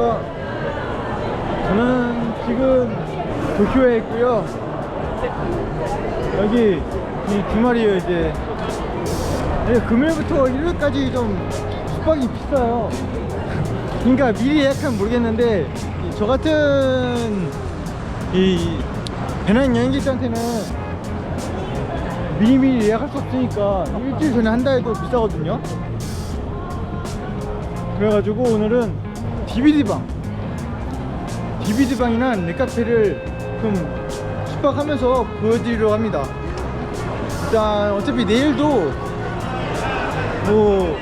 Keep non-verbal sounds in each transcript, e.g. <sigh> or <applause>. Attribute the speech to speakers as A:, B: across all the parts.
A: 안녕하십니까 저는 지금 도쿄에 있고요. 여기 이 주말이에요 이제 네, 금요일부터 일요일까지 좀 숙박이 비싸요. 그러니까 미리 예약하면 모르겠는데 이저 같은 이 배낭 여행객들한테는 미리미리 예약할 수 없으니까 일주일 전에 한다 해도 비싸거든요. 그래가지고 오늘은 DVD방. DVD방이나 넷카페를 좀 숙박하면서 보여드리려고 합니다. 일단 어차피 내일도 뭐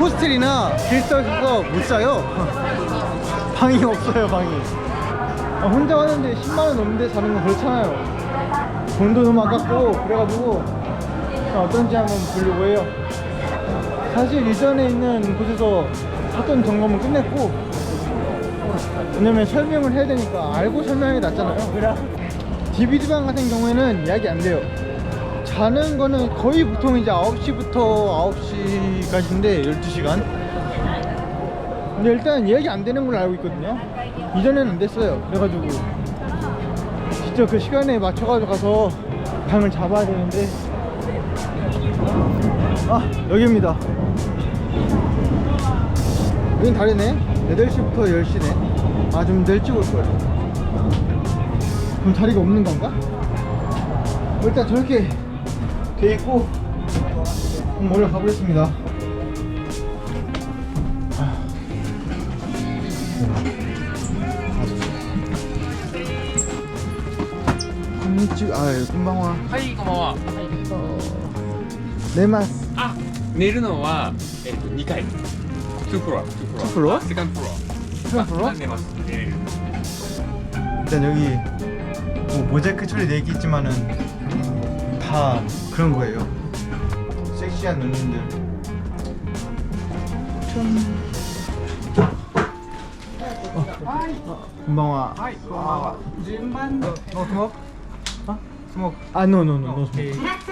A: 호스텔이나 게스트하우스에서 못 자요. <laughs> 방이 없어요 방이. 아, 혼자 가는데 10만원 넘는데 사는 건 그렇잖아요. 돈도 너무 아깝고 그래가지고 어떤지 한번 보려고 해요. 사실 이전에 있는 곳에서 사건 점검은 끝냈고 왜냐면 설명을 해야 되니까 알고 게 낫잖아요. DVD방 같은 경우에는 예약이 안 돼요. 자는 거는 거의 보통 이제 9시부터 9시까지인데 12시간. 근데 일단 예약이 안 되는 걸로 알고 있거든요. 이전에는 안 됐어요. 그래가지고 진짜 그 시간에 맞춰가지고 가서 방을 잡아야 되는데. 아 여기입니다 여긴 다르네 8시부터 10시네 아 좀 일찍 올걸 그럼 자리가 없는 건가? 일단 저렇게 돼 있고 한번 올라 가보겠습니다 건니치 아 예, 금방와
B: はい、こんばんは。
A: 네마스
B: あ、寝るのは、えっ、と、2階。2フロア、2 스프로? 스간
A: 프로. 스간 프로? 네
B: 맞습니다. 예, 예.
A: 일단 여기 뭐 모자이크 처리 네 내기 있지만은 다 그런 거예요. 섹시한 누님들. 금방와.
C: 하이, 고마워. 준반도. 어, 너
A: 스모크?
C: 아? 스모크.
A: 아, no no no no. 오케이.
C: 스모크.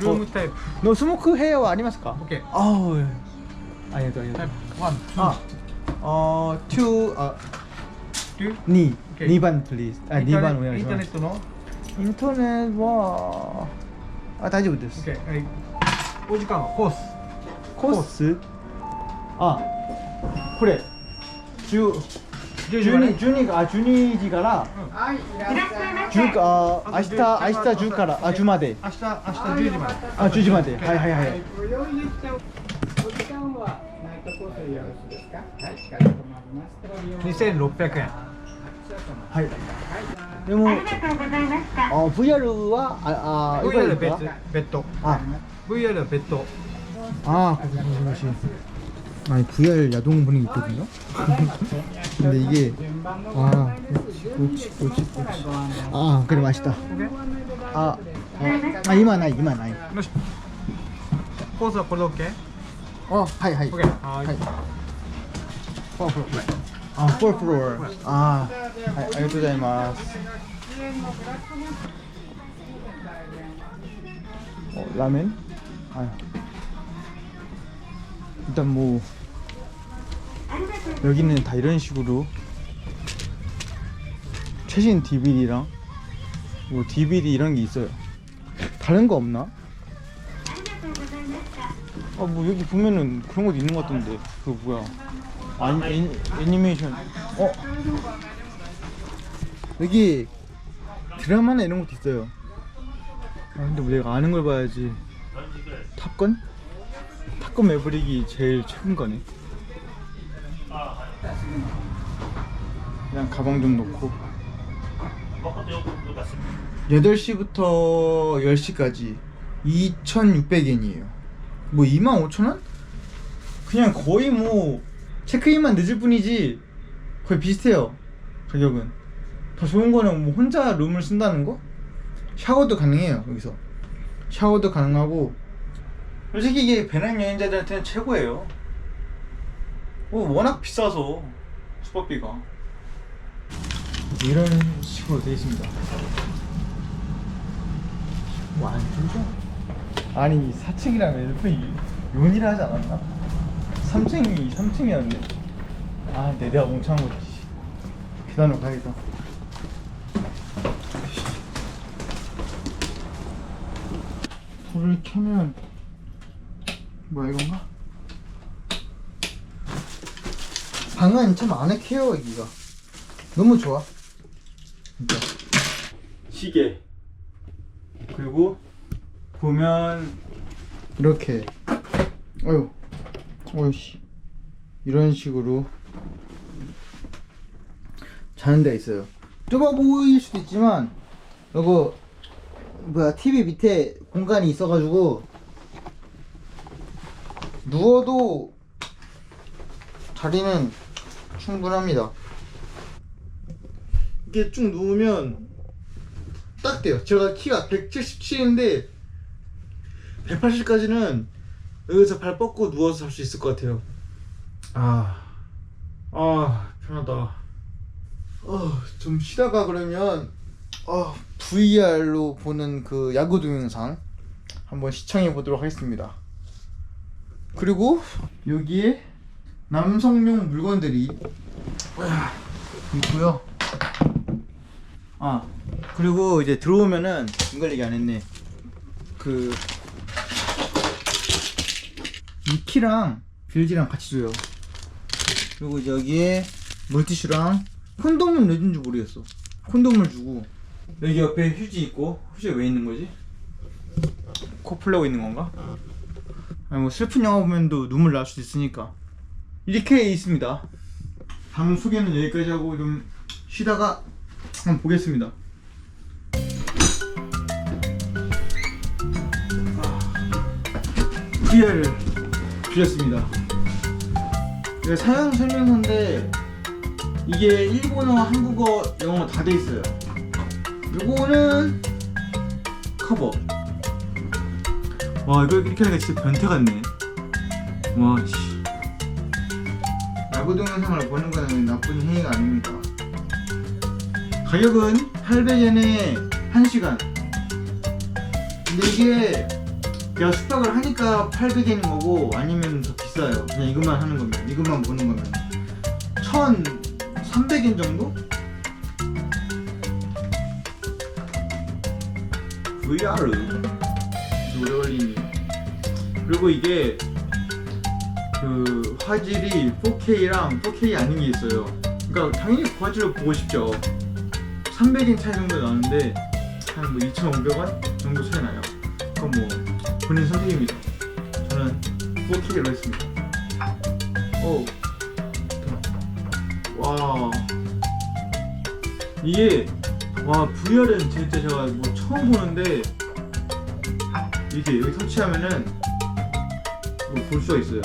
C: 루무 타입.
A: No smoke hair ありがとうあ
C: りがとう。
A: One, two. ああ two あ Two? 2 Okay.
C: 2番 please. あインター2ネ番
A: お願いし
C: インター
A: ま
C: ネすットのインターネット
A: はあ大丈夫です、
C: OK はいお時間はコース
A: コースあこれ10 10時まで12 12あ12時からはい、いらっしゃいませ。10かあ明日明日10からあ10まで
C: 明日明日10時まで
A: あ10時まではいはいはい
D: ご用意できちゃう。トコースでよろしいですかはい、かしこまりました。
C: 2600円。
A: はいでもあ VR はああ
C: VR は
A: 이거
C: 別別途。
A: 아
C: VR は別途。
A: 아, 그것이 아니 VR 야동 분위기 있거든요. 근데 이게 아, 그렇지, 그렇지, 그렇지. 아, 그래 맛있다. 아, 어, 아 이만 나이, 이만 나이.
C: よし。コースはこれで OK？
A: 어, 하이 하이. 오케이.
C: 아, 하이. 포 프로. 어,
A: 아, 포 프로. 아, 아 하이. 알겠습니다. 어, 라멘? 아. 일단 뭐 여기는 다 이런 식으로 최신 DVD랑 뭐 DVD 이런 게 있어요. 다른 거 없나? 아 뭐 여기 보면은 그런 것도 있는 것 같던데 그거 뭐야? 아니 애니, 애니메이션 어 여기 드라마나 이런 것도 있어요. 아 근데 뭐 내가 아는 걸 봐야지. 탑건? 탑건 매브릭이 제일 최근 거네. 그냥 가방 좀 놓고. 8시부터 10시까지 2,600엔이에요. 뭐 25,000원? 그냥 거의 뭐 체크인만 늦을 뿐이지 거의 비슷해요. 가격은. 더 좋은 거는 뭐 혼자 룸을 쓴다는 거? 샤워도 가능해요, 여기서. 샤워도 가능하고 솔직히 이게 배낭 여행자들한테는 최고예요. 어, 워낙 비싸서 숙박비가 이런 식으로 되어 있습니다. 완전 좋 아. 아니 4층이라면 옆에 요니라 하지 않았나? 3층이 3층이었는데 아, 내 내가 멍청한 거지. 계단으로 가야겠다. 불을 켜면 뭐야 이건가? 방은 참 아늑해요 여기가 너무 좋아 진짜 시계 그리고 보면 이렇게. 어휴. 어휴씨. 이런 식으로. 자는 데 있어요. 좁아 보일 수도 있지만 이거 뭐야 TV 밑에 공간이 있어가지고 누워도 자리는 충분합니다. 이게 쭉 누우면 딱 돼요. 제가 키가 177인데 180까지는 여기서 발 뻗고 누워서 잘 수 있을 것 같아요 아, 아 편하다 어, 좀 쉬다가 그러면 어, VR로 보는 그 야구 동영상 한번 시청해 보도록 하겠습니다. 그리고 여기에 남성용 물건들이 있고요. 아 그리고 이제 들어오면은 이걸 얘기 안 했네. 그 미키랑 빌지랑 같이 줘요. 그리고 여기에 물티슈랑 콘돔을 내준 줄 모르겠어. 콘돔을 주고 여기 옆에 휴지 있고 휴지가 왜 있는 거지? 코 풀려고 있는 건가? 아니 뭐 슬픈 영화 보면도 눈물 날 수도 있으니까 이렇게 있습니다. 방 소개는 여기까지 하고 좀 쉬다가 한번 보겠습니다. VR을 빌렸습니다. 이게 사용 설명서인데 이게 일본어, 한국어, 영어 다 돼 있어요. 요거는 커버. 와 이거 이렇게 하니까 진짜 변태 같네. 와 씨. 야구 동 영상을 보는 거는 나쁜 행위가 아닙니다. 가격은 800엔에 1시간. 근데 이게 내가 숙박을 하니까 800엔인 거고 아니면 더 비싸요. 그냥 이것만 하는 거면 이것만 보는 거면. 1,300엔 정도? VR 오래 걸리니. 그리고 이게 그 화질이 4K랑 4K 아닌 게 있어요. 그러니까 당연히 그 화질을 보고 싶죠. 300인 차이 정도 나는데 한 뭐 2,500원 본인 선택입니다 저는 4K로 했습니다 오. 와 이게 와 VR은 진짜 제가 뭐 처음 보는데 이렇게 여기 터치하면은 뭐 볼 수가 있어요.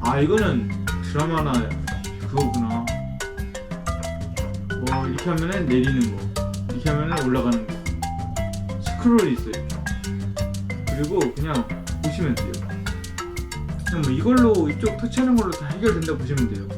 A: 아 이거는 드라마나 그거구나. 와 이렇게 하면은 내리는 거, 이렇게 하면은 올라가는 거. 스크롤이 있어요. 그리고 그냥 보시면 돼요. 그냥 뭐 이걸로 이쪽 터치하는 걸로 다 해결된다 보시면 돼요.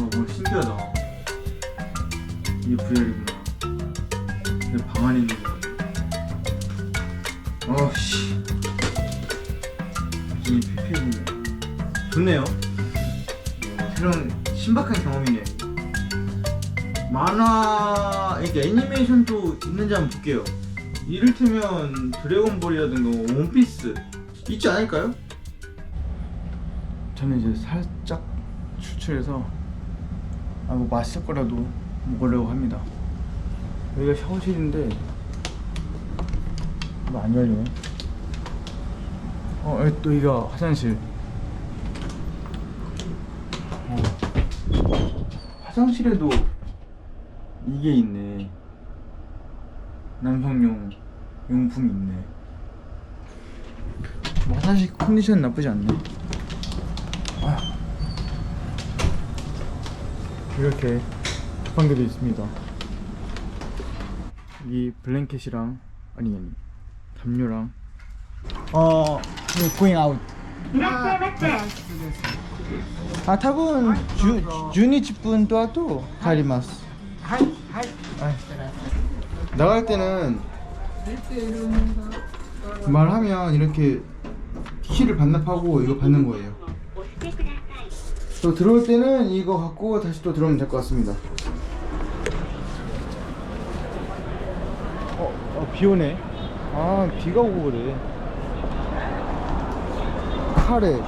A: 어, 뭐 신기하다. 이게 VR이구나. 좋네요. 어, 새로운 신박한 경험이네. 만화, 이렇게 애니메이션도 있는지 한번 볼게요. 이를테면 드래곤볼이라든가 원피스 있지 않을까요? 저는 이제 살짝 출출해서 아, 뭐 맛있을 거라도 먹으려고 합니다. 여기가 샤워실인데 뭐안 열리네. 어, 또 이거 화장실. 화장실에도 이게 있네. 남성용 용품이 있네. 뭐 화장실 컨디션 나쁘지 않네. 아. 이렇게 방들이 있습니다. 이 블랭켓이랑 아니 아니 담요랑 어 going out あ多分10 12分と後帰ります
D: はいはい
A: はい 나갈 때는 말하면 이렇게 키를 반납하고 이거 받는 거예요. 또 들어올 때는 이거 갖고 다시 또 들어오면 될 것 같습니다. 어, 어, 비 오네. 아, 비가 오고 그래. 카레.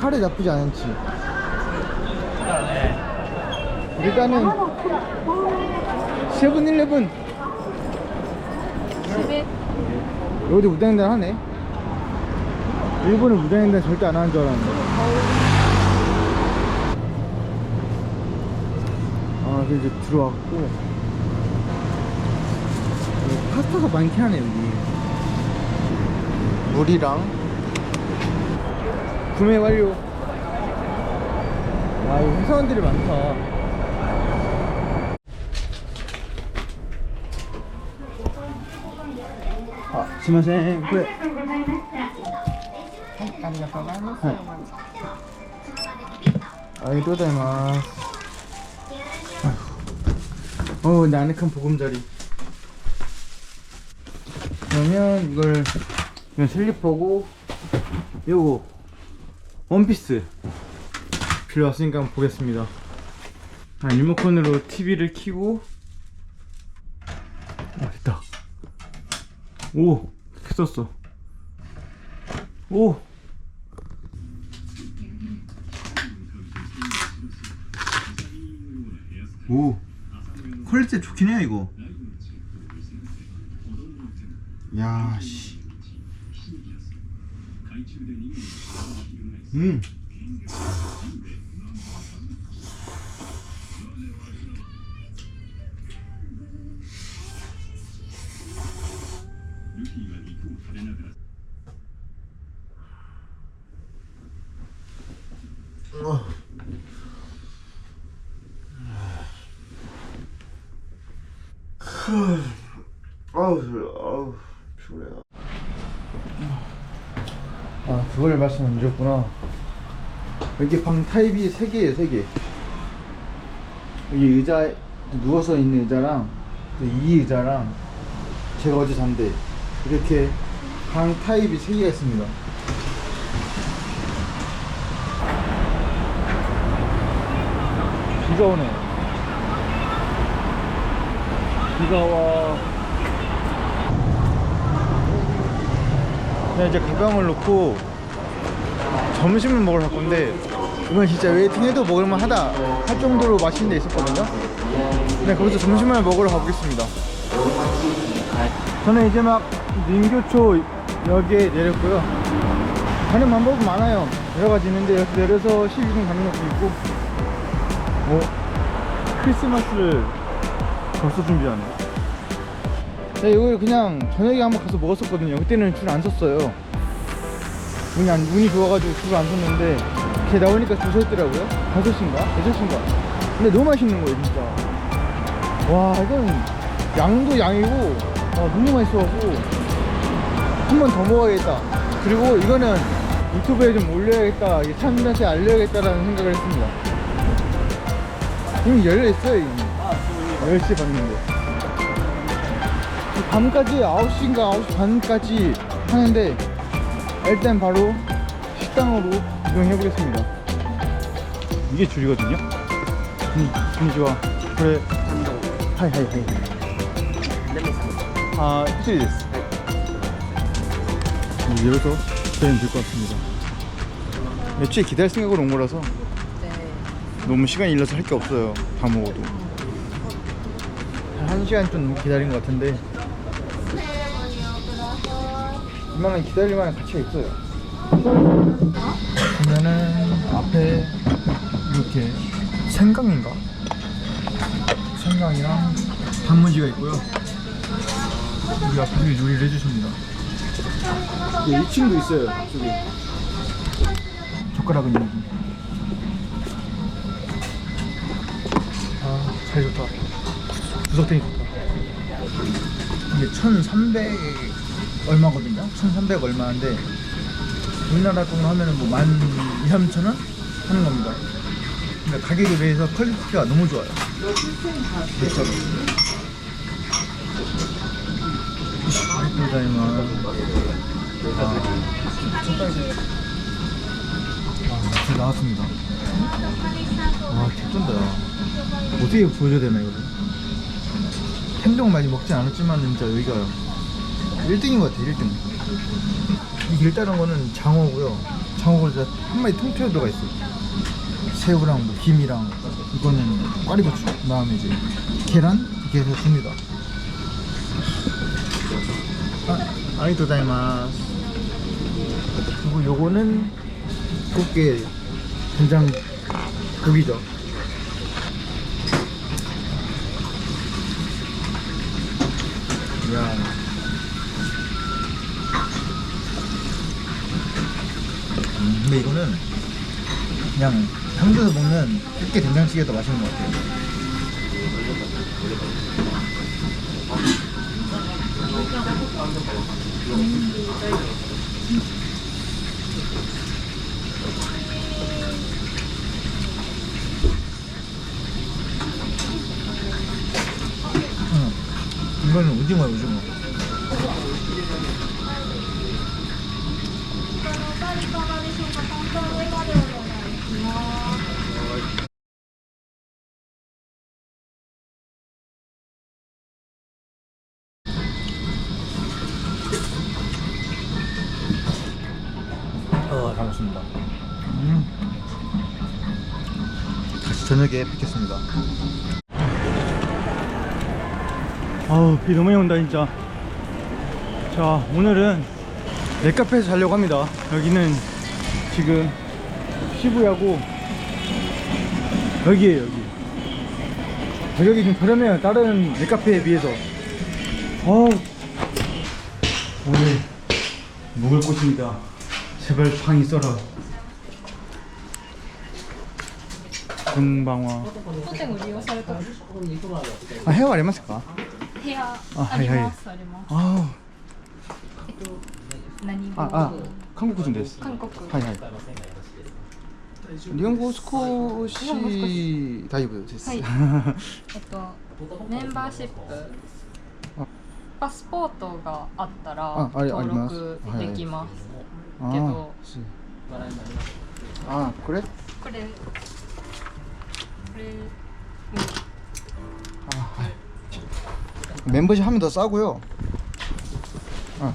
A: 카레 나쁘지 않지. 일단은 세븐일레븐. 여기도 무당횡단 하네. 일본은 무당횡단 절대 안 하는 줄 알았는데. 아 그래서 이제 들어왔고. 여기 파스타가 많긴 하네 여기. 물이랑 구매 완료 아 여기 회사원들이 많다 아, すいませんこれ
D: はいありがとうございます、
A: はいありがとうございます어 근데 안에 큰 보금자리 그러면 이걸 이건 슬리퍼고 요거 원피스 필요 없으니까 한번 보겠습니다. 아, 리모컨으로 TV를 켜고. 아 됐다. 오 켰었어. 오. 오. 퀄리티 좋긴 해요 이거. 야씨 음 어. 아 그걸 말씀 안 드렸구나. 여기 방 타입이 세 개예요 세 개. 여기 의자 누워서 있는 의자랑 또이 의자랑 제가 어제 잔데 이렇게 방 타입이 세 개가 있습니다. 비가 오네. 비가 와. 그냥 이제 가방을 놓고 점심을 먹으러 갈 건데 이건 진짜 웨이팅해도 먹을만 하다 할 정도로 맛있는 데 있었거든요. 네, 거기서 점심을 먹으러 가보겠습니다. 저는 이제 막 민교초 역에 내렸고요. 가는 방법은 많아요. 여러 가지 있는데 여기 내려서 시기동 가는 것도 있고, 어, 크리스마스를 벌써 준비하네. 네, 이걸 그냥 저녁에 한번 가서 먹었었거든요. 그때는 줄 안 섰어요. 운이 안, 운이 좋아가지고 줄을 안 섰는데, 걔 나오니까 있더라고요. 5시인가? 6시인가? 근데 너무 맛있는 거예요, 진짜. 와, 이건 양도 양이고, 아, 너무 맛있어갖고, 한 번 더 먹어야겠다. 그리고 이거는 유튜브에 좀 올려야겠다. 사람들한테 알려야겠다라는 생각을 했습니다. 이미 열려있어요, 이미. 10시에 봤는데. 밤까지 9시인가 9시 반까지 하는데 일단 바로 식당으로 이동해 보겠습니다. 이게 줄이거든요. 음, 분위 좋아. 그래. 하이 하이 하이. 아, 이틀이 됐어. 여기서 기다리면 될 것 같습니다. 애초에 기다릴 생각으로 온 거라서 너무 시간이 일러서 할 게 없어요. 다 먹어도. 한 시간 좀 기다린 것 같은데 이만한 기다릴 만한 가치가 있어요. 보면은 앞에 이렇게 생강인가? 생강이랑 단무지가 있고요. 여기 앞에 요리를 해주십니다. 네, 2층도 있어요. 저기 젓가락은 여기. 아, 잘 좋다. 구석탱이 좋다. 이게 1,300 얼마거든요? 1,300 얼마인데 우리나라 돈으로 하면은 뭐만 2, 3천 원 하는 겁니다. 근데 가격에 비해서 퀄리티가 너무 좋아요. 진짜로. 감사합니다. 아, 진짜 나왔습니다. 와, 개쩐다. 야. 어떻게 보여줘야 되나, 이거? 행동 많이 먹진 않았지만, 진짜 여기가 1등인 것 같아, 1등. 이 길다란 거는 장어고요. 진짜 한 마리 통째로 들어가 있어요. 새우랑 뭐 김이랑 이거는 꽈리고추. 그다음에 이제 계란 이렇게 해서 줍니다. 아, 아리토다이마스. 그리고 요거는 곱게 된장 고기죠. 야. 음, 이거는 그냥 한국에서 먹는 곱게 된장찌개가 더 맛있는 것 같아요. 응. 이거는 오징어야 오징어. 저녁에 뵙겠습니다. 아우, 비 너무 많이 온다, 진짜. 자, 오늘은 넷카페에서 자려고 합니다. 여기는 지금 시부야고, 여기에요, 여기. 가격이 좀 저렴해요. 다른 넷카페에 비해서. 어우, 오늘 먹을 곳입니다. 제발 방이 썰어. こんば
E: んは。当店を利用されたあ部
A: 屋はありますか？部
E: 屋
A: あはいはい。
E: あ
A: あ
E: えっと何語
A: ああ韓国人です。
E: 韓国。
A: はいはい。日本語少し大丈夫です、
E: はい、<laughs> えっとメンバーシップ。パスポートがあったら登録できますけど。
A: あこれ？
E: これ
A: 멤버십 하면 더 싸고요. 아,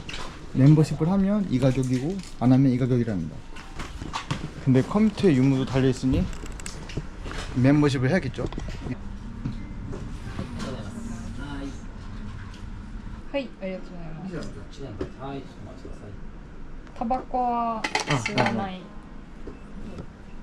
A: 멤버십을 하면 이 가격이고 안 하면 이 가격이랍니다. 근데 컴퓨터에 유무도 달려 있으니 멤버십을 해야겠죠.
E: はいありがとうございますタバコは吸わない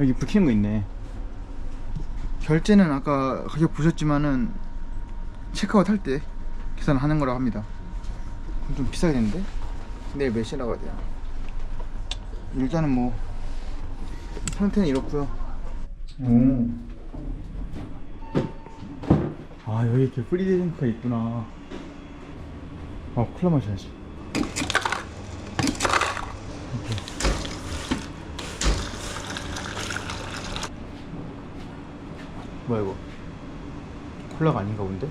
A: 여기 불 켜는 거 있네. 결제는 아까 가격 보셨지만은 체크아웃 할 때 계산하는 거라고 합니다. 그럼 좀 비싸겠는데? 내일 몇 시에 나가야 돼요? 일단은 뭐 상태는 이렇고요. 오. 아 여기 이렇게 프리드링크가 있구나. 아 콜라 마셔야지. 이렇게. 뭐야 이거? 콜라가 아닌가 본데?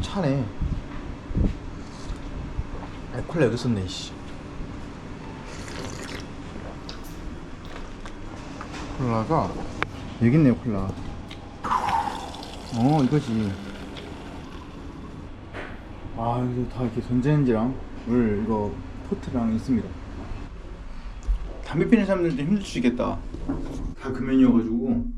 A: 차네. 아, 콜라 여기 있었네 씨. 콜라가 여기 있네요 콜라 어 이거지 아 여기 다 이렇게 전자레인지랑 물 이거 포트랑 있습니다 담배 피는 사람들도 힘들 수 있겠다 다 금연이어가지고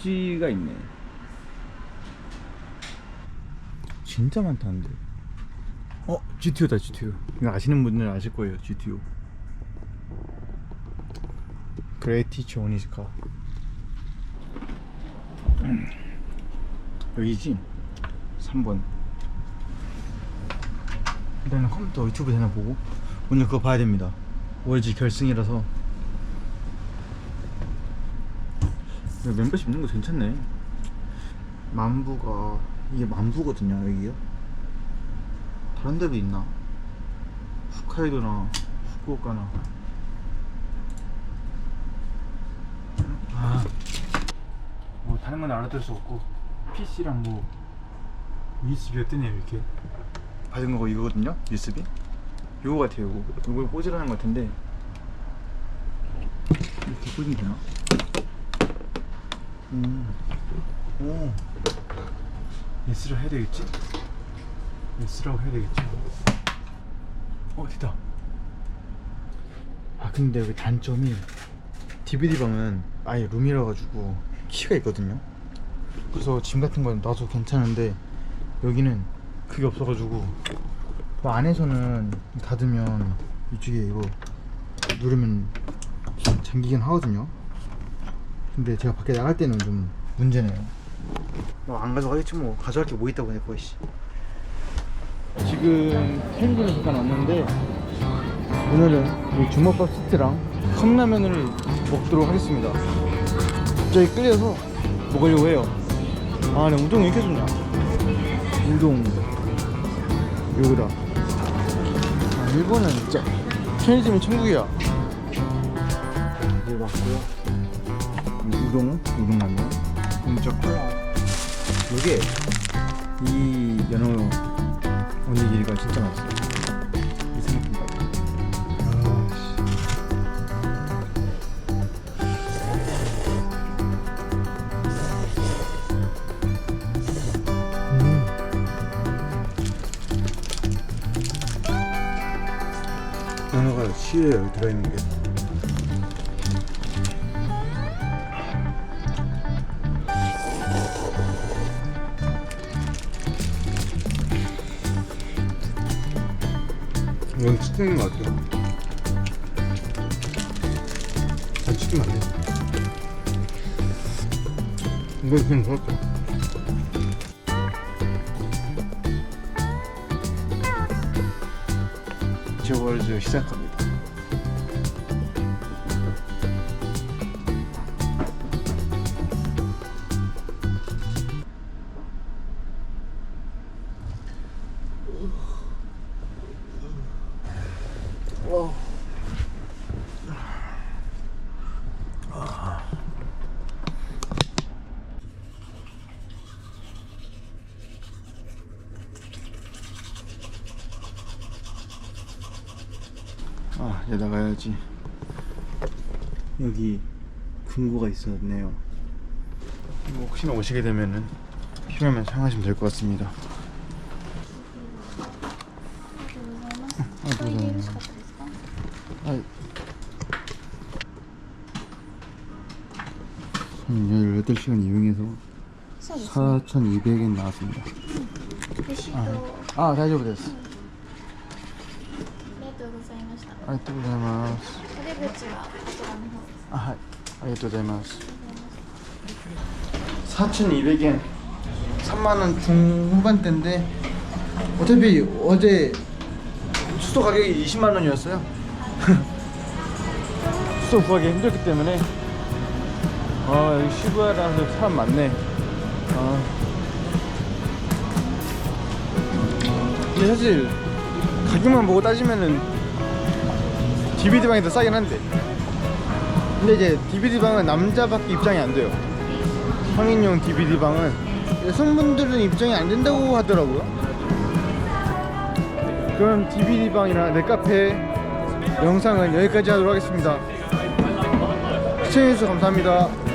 A: 어, 잡지가 있네. 진짜 많다는데. 어 GTO다 GTO 이거 아시는 분들은 아실 거예요 GTO 그레이티치 오니스카 여기지? 3번. 일단은 컴퓨터 유튜브 되나 보고 오늘 그거 봐야 됩니다. 월지 결승이라서 야, 멤버십 있는 거 괜찮네. 만부가 이게 만부거든요 여기요? 다른 데도 있나? 홋카이도나 후쿠오카나. 아, 뭐 다른 건 알아들 수 없고 PC랑 뭐 USB가 뜨네요 이렇게. 받은 거가 이거거든요 USB 요거 같아요 요거. 요걸 꽂으라는 것 같은데. 이렇게 꽂으면 되나? 음. 오 예스를 해야 되겠지? 예스라고 해야 되겠지? 어 됐다 아 근데 여기 단점이 DVD방은 아예 룸이라 가지고 키가 있거든요 그래서 짐 같은 건 놔도 괜찮은데 여기는 그게 없어가지고 뭐 안에서는 닫으면 이쪽에 이거 누르면 잠기긴 하거든요 근데 제가 밖에 나갈 때는 좀 문제네요. 뭐안 가져가겠지 뭐. 가져갈 게 뭐 있다고 내거 씨. 지금 캔진에 잠깐 왔는데 오늘은 이 주먹밥 세트랑 컵라면을 먹도록 하겠습니다. 갑자기 끌려서 먹으려고 해요. 아 근데 우동 왜 이렇게 좋냐? 우동. 요거다. 아, 일본은 진짜 편의점이 천국이야. 이제 왔고요 우동 우동라면 공짜 콜라 요게 이 연어 오니기리가 진짜 맛있어요. 이 생각보다. 아씨. 음. 연어가 여기 들어있는 게 이건 치킨인 것 같아요. 아 치킨 맞네. 이거 그냥 좋았죠 제월즈 시작 뭐지. 여기 금고가 있었네요. 뭐 혹시나 오시게 되면은 필요하면 사용하시면 될 것 같습니다. 아, 아, 아, 아, 한 18시간 이용해서 4,200엔 나왔습니다.
F: 아,
A: 아, 다시
F: 보겠습니다. りがとうございました。
A: ありがとうございます
F: お出口はこちらの方です。
A: あはいありがとうございます 4,200엔 3만원 중후반대인데 어차피 어제 수도 가격이 20만원이었어요 <laughs> 수도 구하기 힘들기 때문에 아 여기 시부야라서 사람 많네 아. 근데 사실 가격만 보고 따지면은 DVD방이 더 싸긴 한데. 근데 이제 DVD방은 남자밖에 입장이 안 돼요. 성인용 DVD방은. 여성분들은 입장이 안 된다고 하더라고요. 그럼 DVD방이나 넷카페 영상은 여기까지 하도록 하겠습니다. 시청해주셔서 감사합니다